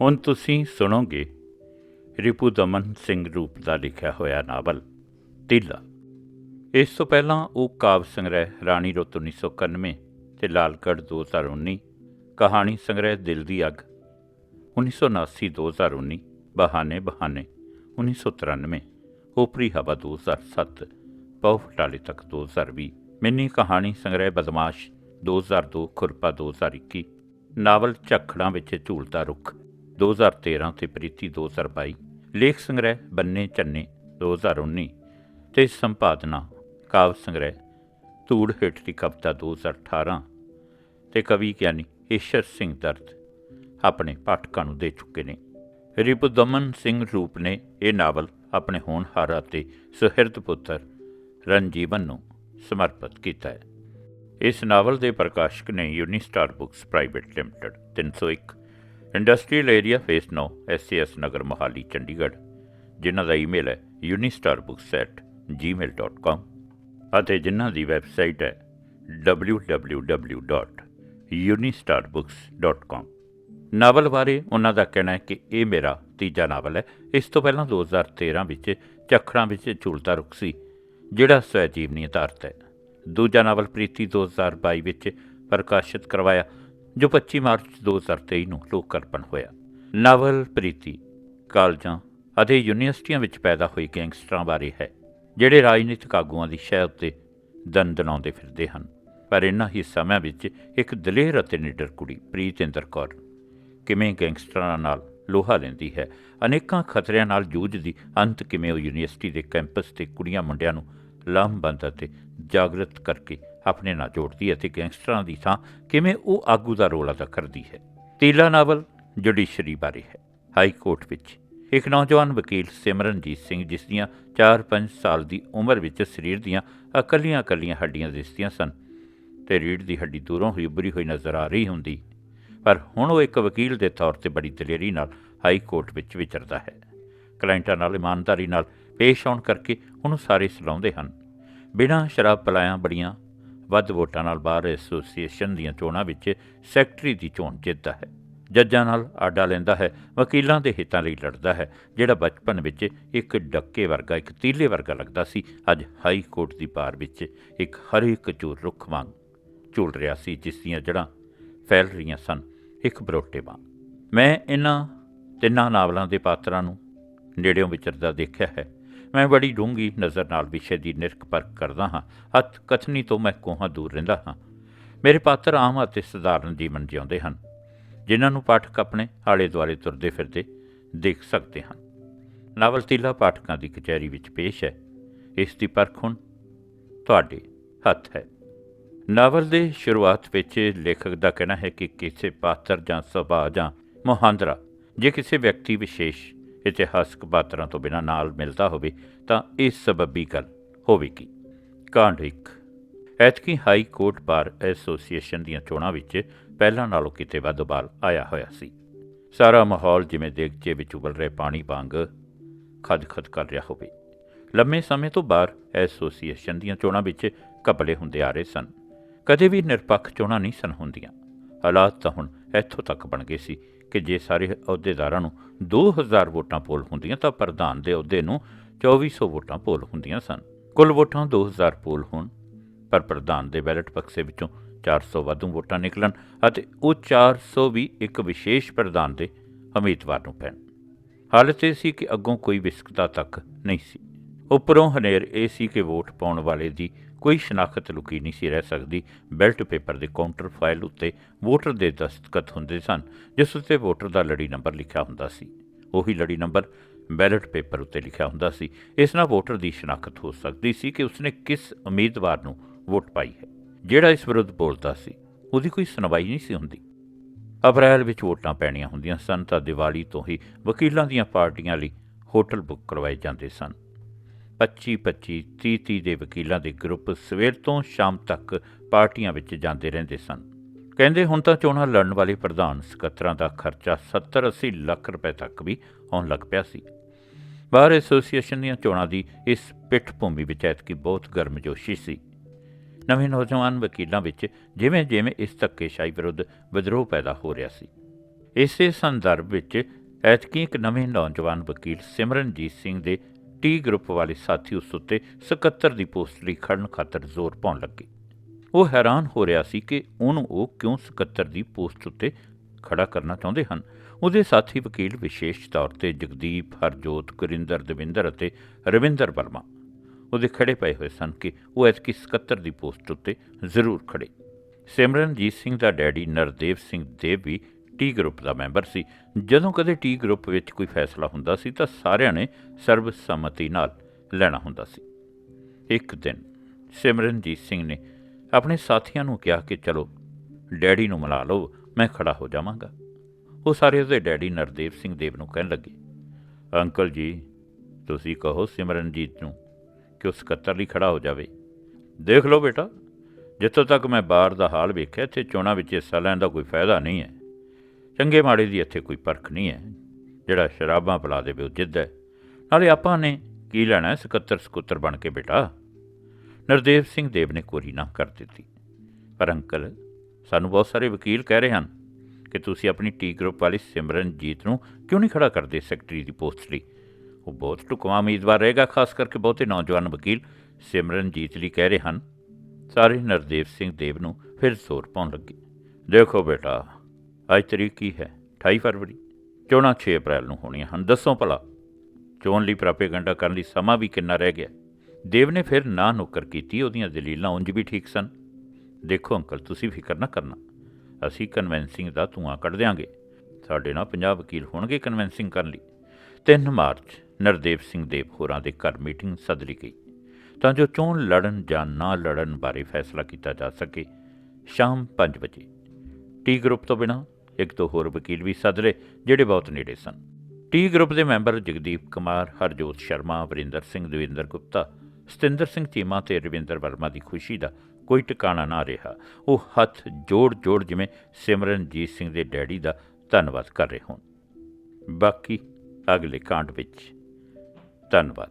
ਹੁਣ ਤੁਸੀਂ ਸੁਣੋਗੇ ਰਿਪੂ ਦਮਨ ਸਿੰਘ ਰੂਪ ਦਾ ਲਿਖਿਆ ਹੋਇਆ ਨਾਵਲ, ਤੀਲਾ। ਇਸ ਤੋਂ ਪਹਿਲਾਂ ਉਹ ਕਾਵ ਸੰਗ੍ਰਹਿ ਰਾਣੀ ਰੁੱਤ 1991 ਤੇ ਲਾਲਗੜ੍ਹ 2019 ਕਹਾਣੀ ਸੰਗ੍ਰਹਿ ਦਿਲ ਦੀ ਅੱਗ 1979 2019 ਬਹਾਨੇ ਬਹਾਨੇ 1993 ਉਪਰੀ ਹਵਾ 2007 ਪਉ ਫਟਾਲੇ ਤੱਕ 2020 ਮਿੰਨੀ ਕਹਾਣੀ ਸੰਗ੍ਰਹਿ ਬਦਮਾਸ਼ 2002 ਖੁਰਪਾ 2021 ਨਾਵਲ ਝੱਖੜਾਂ ਵਿੱਚ ਝੂਲਦਾ ਰੁੱਖ 2013 ਤੇ ਪ੍ਰੀਤੀ 2022 ਲੇਖ ਸੰਗ੍ਰਹਿ ਬੰਨੇ ਚੰਨੇ 2019 ਤੇ ਸੰਪਾਦਨਾ ਕਾਵ ਸੰਗ੍ਰਹਿ ਧੂੜ ਹੇਠ ਦੀ ਕਵਿਤਾ 2018 ਤੇ ਕਵੀ ਗਿਆਨੀ ਈਸ਼ਰ ਸਿੰਘ ਦਰਦ ਆਪਣੇ ਪਾਠਕਾਂ ਨੂੰ ਦੇ ਚੁੱਕੇ ਨੇ। ਰਿਪੁਦਮਨ ਸਿੰਘ ਰੂਪ ਨੇ ਇਹ ਨਾਵਲ ਆਪਣੇ ਹੋਣਹਾਰ ਅਤੇ ਸੁਹਿਰਦ ਪੁੱਤਰ ਰਣਜੀਵਨ ਨੂੰ ਸਮਰਪਿਤ ਕੀਤਾ ਹੈ। ਇਸ ਨਾਵਲ ਦੇ ਪ੍ਰਕਾਸ਼ਕ ਨੇ Unistar books private limited 301 industrial area phase 9 SCS Nagar Mohali, Chandigarh. ਜਿਨ੍ਹਾਂ ਦਾ ਈਮੇਲ ਹੈ unistarBooks@gmail.com ਅਤੇ ਜਿਨ੍ਹਾਂ ਦੀ ਵੈਬਸਾਈਟ ਹੈ www.unistarBooks.com ਨਾਵਲ ਬਾਰੇ ਉਹਨਾਂ ਦਾ ਕਹਿਣਾ ਹੈ ਕਿ ਇਹ ਮੇਰਾ ਤੀਜਾ ਨਾਵਲ ਹੈ। ਇਸ ਤੋਂ ਪਹਿਲਾਂ 2013 ਵਿੱਚ ਚੱਖੜਾਂ ਵਿੱਚ ਝੂਲਦਾ ਰੁੱਖ ਸੀ, ਜਿਹੜਾ ਸਵੈਜੀਵਨੀ ਆਧਾਰਿਤ ਹੈ। ਦੂਜਾ ਨਾਵਲ ਪ੍ਰੀਤੀ 2022 ਵਿੱਚ ਪ੍ਰਕਾਸ਼ਿਤ ਕਰਵਾਇਆ। ਜੋ 25 ਮਾਰਚ 2023 ਨੂੰ ਲੋਕ ਅਰਪਣ ਹੋਇਆ। ਨਾਵਲ, ਪ੍ਰੀਤੀ, ਕਾਲਜਾਂ ਅਤੇ ਯੂਨੀਵਰਸਿਟੀਆਂ ਵਿੱਚ ਪੈਦਾ ਹੋਏ ਗੈਂਗਸਟਰਾਂ ਬਾਰੇ ਹੈ, ਜਿਹੜੇ ਰਾਜਨੀਤਿਕ ਆਗੂਆਂ ਦੀ ਸ਼ਹਿ ਉੱਤੇ ਦੰਦਨਾਉਂਦੇ ਫਿਰਦੇ ਹਨ। ਪਰ ਇਨ੍ਹਾਂ ਹੀ ਸਮਿਆਂ ਵਿੱਚ ਇੱਕ ਦਲੇਰ ਅਤੇ ਨਿਡਰ ਕੁੜੀ, ਪ੍ਰੀਤਿੰਦਰ ਕੌਰ, ਕਿਵੇਂ ਗੈਂਗਸਟਰਾਂ ਨਾਲ ਲੋਹਾ ਲੈਂਦੀ ਹੈ, ਅਨੇਕਾਂ ਖਤਰਿਆਂ ਨਾਲ ਜੂਝਦੀ ਅੰਤ ਕਿਵੇਂ ਉਹ ਯੂਨੀਵਰਸਿਟੀ ਦੇ ਕੈਂਪਸ ਤੇ ਕੁੜੀਆਂ ਮੁੰਡਿਆਂ ਨੂੰ ਲਾਮਬੰਦ ਅਤੇ ਜਾਗਰਤ ਕਰਕੇ ਆਪਣੇ ਨਾਲ ਜੋੜਦੀ ਅਤੇ ਗੈਂਗਸਟਰਾਂ ਦੀ ਥਾਂ ਕਿਵੇਂ ਉਹ ਆਗੂ ਦਾ ਰੋਲ ਅਦਾ ਕਰਦੀ ਹੈ। ਤੀਲਾ ਨਾਵਲ ਜੁਡੀਸ਼ਰੀ ਬਾਰੇ ਹੈ। ਹਾਈ ਕੋਰਟ ਵਿੱਚ ਇੱਕ ਨੌਜਵਾਨ ਵਕੀਲ ਸਿਮਰਨਜੀਤ ਸਿੰਘ, ਜਿਸ ਦੀਆਂ 4-5 ਸਾਲ ਦੀ ਉਮਰ ਵਿੱਚ ਸਰੀਰ ਦੀਆਂ ਇਕੱਲੀਆਂ-ਇਕੱਲੀਆਂ ਹੱਡੀਆਂ ਦਿਸਦੀਆਂ ਸਨ ਤੇ ਰੀੜ ਦੀ ਹੱਡੀ ਦੂਰੋਂ ਹੀ ਉੱਭਰੀ ਹੋਈ ਨਜ਼ਰ ਆ ਰਹੀ ਹੁੰਦੀ। ਪਰ ਹੁਣ ਉਹ ਇੱਕ ਵਕੀਲ ਦੇ ਤੌਰ ਤੇ ਬੜੀ ਦਲੇਰੀ ਨਾਲ ਹਾਈ ਕੋਰਟ ਵਿੱਚ ਵਿਚਰਦਾ ਹੈ। ਕਲਾਇੰਟਾਂ ਨਾਲ, ਇਮਾਨਦਾਰੀ ਨਾਲ ਪੇਸ਼ ਆਉਣ ਕਰਕੇ ਉਹਨੂੰ ਸਾਰੇ ਸਲਾਉਂਦੇ ਹਨ। ਬਿਨਾਂ ਸ਼ਰਾਬ ਪਲਾਇਆਂ ਬੜੀਆਂ ਵੱਧ ਵੋਟਾਂ ਨਾਲ ਬਾਰ ਐਸੋਸੀਏਸ਼ਨ ਦੀਆਂ ਚੋਣਾਂ ਵਿੱਚ ਸੈਕਟਰੀ ਦੀ ਚੋਣ ਜਿੱਤਦਾ ਹੈ। ਜੱਜਾਂ ਨਾਲ ਆਡਾ ਲੈਂਦਾ ਹੈ, ਵਕੀਲਾਂ ਦੇ ਹਿੱਤਾਂ ਲਈ ਲੜਦਾ ਹੈ, ਜਿਹੜਾ ਬਚਪਨ ਵਿੱਚ ਇੱਕ ਡੱਕੇ ਵਰਗਾ, ਇੱਕ ਤੀਲੇ ਵਰਗਾ ਲੱਗਦਾ ਸੀ, ਅੱਜ ਹਾਈ ਕੋਰਟ ਦੀ ਪਾਰ ਵਿੱਚ ਇੱਕ ਹਰੇਕ ਚੂਰ ਰੁੱਖ ਵਾਂਗ ਝੂਲ ਰਿਹਾ ਸੀ, ਜਿਸ ਦੀਆਂ ਜੜ੍ਹਾਂ ਫੈਲ ਰਹੀਆਂ ਸਨ। ਇੱਕ ਬਰੋਟੇ ਵਾਂਗ ਮੈਂ ਇਹਨਾਂ ਤਿੰਨਾਂ ਨਾਵਲਾਂ ਦੇ ਪਾਤਰਾਂ ਨੂੰ ਨੇੜਿਓਂ ਵਿਚਰਦਾ ਦੇਖਿਆ ਹੈ। ਮੈਂ ਬੜੀ ਡੂੰਗੀ ਨਜ਼ਰ ਨਾਲ ਵਿਸ਼ੇ ਦੀ ਨਿਰਖ ਪਰਖ ਕਰਦਾ ਹਾਂ। ਹੱਥ ਕਥਨੀ ਤੋਂ ਮੈਂ ਕੋਹਾਂ ਦੂਰ ਰਹਿੰਦਾ ਹਾਂ। ਮੇਰੇ ਪਾਤਰ ਆਮ ਅਤੇ ਸਧਾਰਨ ਜੀਵਨ ਜਿਉਂਦੇ ਹਨ। ਜਿਨ੍ਹਾਂ ਨੂੰ ਪਾਠਕ ਆਪਣੇ ਆਲੇ ਦੁਆਲੇ ਤੁਰਦੇ ਫਿਰਦੇ ਦੇਖ ਸਕਦੇ ਹਨ। ਨਾਵਲ ਤੀਲਾ ਪਾਠਕਾਂ ਦੀ ਕਚਹਿਰੀ ਵਿੱਚ ਪੇਸ਼ ਹੈ। ਇਸ ਦੀ ਪਰਖ ਹੁਣ ਤੁਹਾਡੇ ਹੱਥ ਹੈ। ਨਾਵਲ ਦੇ ਸ਼ੁਰੂਆਤ ਵਿੱਚ ਲੇਖਕ ਦਾ ਕਹਿਣਾ ਹੈ ਕਿ ਕਿਸੇ ਪਾਤਰ ਜਾਂ ਸੁਭਾਅ ਜਾਂ ਮੁਹਾਂਦਰਾ, ਜੇ ਕਿਸੇ ਵਿਅਕਤੀ ਵਿਸ਼ੇਸ਼ ਇਤਿਹਾਸਕ ਪਾਤਰਾਂ ਤੋਂ ਬਿਨਾਂ ਨਾਲ ਮਿਲਦਾ ਹੋਵੇ ਤਾਂ ਇਹ ਸਬੱਬੀ ਗੱਲ ਹੋਵੇਗੀ। ਕਾਂਡ 1 ਐਤਕੀ ਹਾਈ ਕੋਰਟ ਬਾਰ ਐਸੋਸੀਏਸ਼ਨ ਦੀਆਂ ਚੋਣਾਂ ਵਿੱਚ ਪਹਿਲਾਂ ਨਾਲੋਂ ਕਿਤੇ ਵੱਧ ਬਾਲ ਆਇਆ ਹੋਇਆ ਸੀ। ਸਾਰਾ ਮਾਹੌਲ ਜਿਵੇਂ ਦੇਗਚੇ ਵਿੱਚ ਉਬਲ ਰਹੇ ਪਾਣੀ ਵਾਂਗ ਖਦ-ਖਦ ਕਰ ਰਿਹਾ ਹੋਵੇ। ਲੰਮੇ ਸਮੇਂ ਤੋਂ ਬਾਅਦ ਐਸੋਸੀਏਸ਼ਨ ਦੀਆਂ ਚੋਣਾਂ ਵਿੱਚ ਕਪਲੇ ਹੁੰਦੇ ਆ ਰਹੇ ਸਨ। ਕਦੇ ਵੀ ਨਿਰਪੱਖ ਚੋਣਾਂ ਨਹੀਂ ਸਨ ਹੁੰਦੀਆਂ। ਹਾਲਾਤ ਤਾਂ ਹੁਣ ਇੱਥੋਂ ਤੱਕ ਬਣ ਗਏ ਸੀ ਕਿ ਜੇ ਸਾਰੇ ਅਹੁਦੇਦਾਰਾਂ ਨੂੰ 2000 ਵੋਟਾਂ ਪੋਲ ਹੁੰਦੀਆਂ ਤਾਂ ਪ੍ਰਧਾਨ ਦੇ ਅਹੁਦੇ ਨੂੰ 2400 ਵੋਟਾਂ ਪੋਲ ਹੁੰਦੀਆਂ ਸਨ। ਕੁੱਲ ਵੋਟਾਂ 2000 ਪੋਲ ਹੋਣ, ਪਰ ਪ੍ਰਧਾਨ ਦੇ ਬੈਲਟ ਬਕਸੇ ਵਿੱਚੋਂ 400 ਵਾਧੂ ਵੋਟਾਂ ਨਿਕਲਣ ਅਤੇ ਉਹ 400 ਵੀ ਇੱਕ ਵਿਸ਼ੇਸ਼ ਪ੍ਰਧਾਨ ਦੇ ਉਮੀਦਵਾਰ ਨੂੰ ਪੈਣ। ਹਾਲਤ ਇਹ ਸੀ ਕਿ ਅੱਗੋਂ ਕੋਈ ਵਿਸਕਤਾ ਤੱਕ ਨਹੀਂ ਸੀ। ਉੱਪਰੋਂ ਹਨੇਰ ਇਹ ਸੀ ਕਿ ਵੋਟ ਪਾਉਣ ਵਾਲੇ ਦੀ ਕੋਈ ਸ਼ਨਾਖਤ ਲੁਕੀ ਨਹੀਂ ਸੀ ਰਹਿ ਸਕਦੀ। ਬੈਲਟ ਪੇਪਰ ਦੇ ਕਾਊਂਟਰ ਫਾਈਲ ਉੱਤੇ ਵੋਟਰ ਦੇ ਦਸਤਖਤ ਹੁੰਦੇ ਸਨ, ਜਿਸ ਉੱਤੇ ਵੋਟਰ ਦਾ ਲੜੀ ਨੰਬਰ ਲਿਖਿਆ ਹੁੰਦਾ ਸੀ। ਉਹੀ ਲੜੀ ਨੰਬਰ ਬੈਲਟ ਪੇਪਰ ਉੱਤੇ ਲਿਖਿਆ ਹੁੰਦਾ ਸੀ। ਇਸ ਨਾਲ ਵੋਟਰ ਦੀ ਸ਼ਨਾਖਤ ਹੋ ਸਕਦੀ ਸੀ ਕਿ ਉਸਨੇ ਕਿਸ ਉਮੀਦਵਾਰ ਨੂੰ ਵੋਟ ਪਾਈ ਹੈ, ਜਿਹੜਾ ਇਸ ਵਿਰੁੱਧ ਬੋਲਦਾ ਸੀ। ਉਹਦੀ ਕੋਈ ਸੁਣਵਾਈ ਨਹੀਂ ਸੀ ਹੁੰਦੀ। ਅਪ੍ਰੈਲ ਵਿੱਚ ਵੋਟਾਂ ਪੈਣੀਆਂ ਹੁੰਦੀਆਂ ਸਨ ਤਾਂ ਦੀਵਾਲੀ ਤੋਂ ਹੀ ਵਕੀਲਾਂ ਦੀਆਂ ਪਾਰਟੀਆਂ ਲਈ ਹੋਟਲ ਬੁੱਕ ਕਰਵਾਏ ਜਾਂਦੇ ਸਨ। 25 25 30 30 ਦੇ ਵਕੀਲਾਂ ਦੇ ਗਰੁੱਪ ਸਵੇਰ ਤੋਂ ਸ਼ਾਮ ਤੱਕ ਪਾਰਟੀਆਂ ਵਿੱਚ ਜਾਂਦੇ ਰਹਿੰਦੇ ਸਨ। ਕਹਿੰਦੇ ਹੁਣ ਤਾਂ ਚੋਣਾਂ ਲੜਨ ਵਾਲੇ ਪ੍ਰਧਾਨ ਸਕੱਤਰਾਂ ਦਾ ਖਰਚਾ 70 80 ਲੱਖ ਰੁਪਏ ਤੱਕ ਵੀ ਆਉਣ ਲੱਗ ਪਿਆ ਸੀ। ਬਾਰ ਐਸੋਸੀਏਸ਼ਨ ਦੀਆਂ ਚੋਣਾਂ ਦੀ ਇਸ ਪਿੱਠ ਭੂਮੀ ਵਿੱਚ ਐਤਕੀ ਬਹੁਤ ਗਰਮਜੋਸ਼ੀ ਸੀ। ਨਵੇਂ ਨੌਜਵਾਨ ਵਕੀਲਾਂ ਵਿੱਚ ਜਿਵੇਂ ਜਿਵੇਂ ਇਸ ਧੱਕੇਸ਼ਾਹੀ ਵਿਰੁੱਧ ਵਿਦਰੋਹ ਪੈਦਾ ਹੋ ਰਿਹਾ ਸੀ, ਇਸੇ ਸੰਦਰਭ ਵਿੱਚ ਐਤਕੀ ਇੱਕ ਨਵੇਂ ਨੌਜਵਾਨ ਵਕੀਲ ਸਿਮਰਨਜੀਤ ਸਿੰਘ ਦੇ ਟੀ ਗਰੁੱਪ ਵਾਲੇ ਸਾਥੀ ਉਸ ਉੱਤੇ ਸਕੱਤਰ ਦੀ ਪੋਸਟ ਲਈ ਖੜਨ ਖਾਤਰ ਜ਼ੋਰ ਪਾਉਣ ਲੱਗੇ। ਉਹ ਹੈਰਾਨ ਹੋ ਰਿਹਾ ਸੀ ਕਿ ਉਹਨੂੰ ਉਹ ਕਿਉਂ ਸਕੱਤਰ ਦੀ ਪੋਸਟ ਉੱਤੇ ਖੜਾ ਕਰਨਾ ਚਾਹੁੰਦੇ ਹਨ। ਉਹਦੇ ਸਾਥੀ ਵਕੀਲ ਵਿਸ਼ੇਸ਼ ਤੌਰ ਤੇ ਜਗਦੀਪ, ਹਰਜੋਤ, ਗੁਰਿੰਦਰ, ਦਵਿੰਦਰ ਅਤੇ ਰਵਿੰਦਰ ਵਰਮਾ। ਉਹਦੇ ਖੜੇ ਪਏ ਹੋਏ ਸਨ ਕਿ ਉਹ ਐਤਕੀ ਸਕੱਤਰ ਦੀ ਪੋਸਟ ਉੱਤੇ ਜ਼ਰੂਰ ਖੜੇ। ਸਿਮਰਨਜੀਤ ਸਿੰਘ ਦਾ ਡੈਡੀ ਨਰਦੇਵ ਸਿੰਘ ਦੇਵ ਵੀ ਟੀ ਗਰੁੱਪ ਦਾ ਮੈਂਬਰ ਸੀ। ਜਦੋਂ ਕਦੇ ਟੀ ਗਰੁੱਪ ਵਿੱਚ ਕੋਈ ਫੈਸਲਾ ਹੁੰਦਾ ਸੀ ਤਾਂ ਸਾਰਿਆਂ ਨੇ ਸਰਬਸੰਮਤੀ ਨਾਲ ਲੈਣਾ ਹੁੰਦਾ ਸੀ। ਇੱਕ ਦਿਨ ਸਿਮਰਨਜੀਤ ਸਿੰਘ ਨੇ ਆਪਣੇ ਸਾਥੀਆਂ ਨੂੰ ਕਿਹਾ ਕਿ ਚਲੋ, ਡੈਡੀ ਨੂੰ ਮਿਲਾ ਲਓ, ਮੈਂ ਖੜਾ ਹੋ ਜਾਵਾਂਗਾ। ਉਹ ਸਾਰੇ ਉਸਦੇ ਡੈਡੀ ਨਰਦੇਵ ਸਿੰਘ ਦੇਵ ਨੂੰ ਕਹਿਣ ਲੱਗੇ, ਅੰਕਲ ਜੀ, ਤੁਸੀਂ ਕਹੋ ਸਿਮਰਨਜੀਤ ਨੂੰ ਕਿ ਉਸ ਸਕੱਤਰ ਲਈ ਖੜਾ ਹੋ ਜਾਵੇ। ਦੇਖ ਲਓ ਬੇਟਾ, ਜਿੱਥੋਂ ਤੱਕ ਮੈਂ ਬਾਹਰ ਦਾ ਹਾਲ ਵੇਖਿਆ, ਇੱਥੇ ਚੋਣਾਂ ਵਿੱਚ ਹਿੱਸਾ ਲੈਣ ਦਾ ਕੋਈ ਫਾਇਦਾ ਨਹੀਂ ਹੈ। ਚੰਗੇ ਮਾੜੇ ਦੀ ਇੱਥੇ ਕੋਈ ਪਰਖ ਨਹੀਂ ਹੈ। ਜਿਹੜਾ ਸ਼ਰਾਬਾਂ ਪਿਲਾ ਦੇਵੇ ਉਹ ਜਿੱਦ ਹੈ। ਨਾਲੇ ਆਪਾਂ ਨੇ ਕੀ ਲੈਣਾ ਸਕੱਤਰ ਸਕੁੱਤਰ ਬਣ ਕੇ ਬੇਟਾ? ਨਰਦੇਵ ਸਿੰਘ ਦੇਵ ਨੇ ਕੋਰੀ ਨਾ ਕਰ ਦਿੱਤੀ। ਪਰ ਅੰਕਲ, ਸਾਨੂੰ ਬਹੁਤ ਸਾਰੇ ਵਕੀਲ ਕਹਿ ਰਹੇ ਹਨ ਕਿ ਤੁਸੀਂ ਆਪਣੀ ਟੀ ਗਰੁੱਪ ਵਾਲੀ ਸਿਮਰਨਜੀਤ ਨੂੰ ਕਿਉਂ ਨਹੀਂ ਖੜਾ ਕਰਦੇ ਸੈਕਟਰੀ ਦੀ ਪੋਸਟ ਲਈ? ਉਹ ਬਹੁਤ ਢੁਕਵਾਂ ਉਮੀਦਵਾਰ ਰਹੇਗਾ, ਖਾਸ ਕਰਕੇ ਬਹੁਤੇ ਨੌਜਵਾਨ ਵਕੀਲ, ਸਿਮਰਨਜੀਤ ਲਈ ਕਹਿ ਰਹੇ ਹਨ। ਸਾਰੇ ਨਰਦੇਵ ਸਿੰਘ ਦੇਵ ਨੂੰ ਫਿਰ ਜ਼ੋਰ ਪਾਉਣ ਲੱਗੇ। ਦੇਖੋ ਬੇਟਾ ਅੱਜ ਤਰੀਕ ਕੀ ਹੈ? 28 ਫਰਵਰੀ। ਚੋਣਾਂ 6 ਅਪ੍ਰੈਲ ਨੂੰ ਹੋਣੀਆਂ ਹਨ। ਦੱਸੋ ਭਲਾ, ਚੋਣ ਲਈ ਪ੍ਰਾਪੇਗੰਡਾ ਕਰਨ ਲਈ ਸਮਾਂ ਵੀ ਕਿੰਨਾ ਰਹਿ ਗਿਆ? ਦੇਵ ਨੇ ਫਿਰ ਨਾ ਨੁੱਕਰ ਕੀਤੀ, ਉਹਦੀਆਂ ਦਲੀਲਾਂ ਉਂਝ ਵੀ ਠੀਕ ਸਨ। ਦੇਖੋ ਅੰਕਲ, ਤੁਸੀਂ ਫਿਕਰ ਨਾ ਕਰਨਾ। ਅਸੀਂ ਕਨਵੈਂਸਿੰਗ ਦਾ ਧੂਆਂ ਕੱਢ ਦਿਆਂਗੇ। ਸਾਡੇ ਨਾਲ 50 ਵਕੀਲ ਹੋਣਗੇ ਕਨਵੈਂਸਿੰਗ ਕਰਨ ਲਈ। 3 ਮਾਰਚ, ਨਰਦੇਵ ਸਿੰਘ ਦੇਵ ਹੋਰਾਂ ਦੇ ਘਰ ਮੀਟਿੰਗ ਸੱਦ ਲਈ ਗਈ। ਤਾਂ ਜੋ ਚੋਣ ਲੜਨ ਜਾਂ ਨਾ ਲੜਨ ਬਾਰੇ ਫੈਸਲਾ ਕੀਤਾ ਜਾ ਸਕੇ, ਸ਼ਾਮ 5 ਵਜੇ। ਟੀ ਗਰੁੱਪ ਤੋਂ ਬਿਨਾਂ ਇੱਕ ਦੋ ਹੋਰ ਵਕੀਲ ਵੀ ਸੱਦ ਲਏ, ਜਿਹੜੇ ਬਹੁਤ ਨੇੜੇ ਸਨ। ਟੀ ਗਰੁੱਪ ਦੇ ਮੈਂਬਰ ਜਗਦੀਪ ਕੁਮਾਰ, ਹਰਜੋਤ ਸ਼ਰਮਾ, ਵਰਿੰਦਰ ਸਿੰਘ, ਦਵਿੰਦਰ ਗੁਪਤਾ, ਸਤਿੰਦਰ ਸਿੰਘ ਚੀਮਾ ਤੇ ਰਵਿੰਦਰ ਵਰਮਾ ਦੀ ਖੁਸ਼ੀ ਦਾ ਕੋਈ ਟਿਕਾਣਾ ਨਾ ਰਿਹਾ। ਉਹ ਹੱਥ ਜੋੜ ਜੋੜ ਜਿਵੇਂ ਸਿਮਰਨਜੀਤ ਸਿੰਘ ਦੇ ਡੈਡੀ ਦਾ ਧੰਨਵਾਦ ਕਰ ਰਹੇ ਹੋਣ। ਬਾਕੀ ਅਗਲੇ ਕਾਂਡ ਵਿੱਚ ਧੰਨਵਾਦ।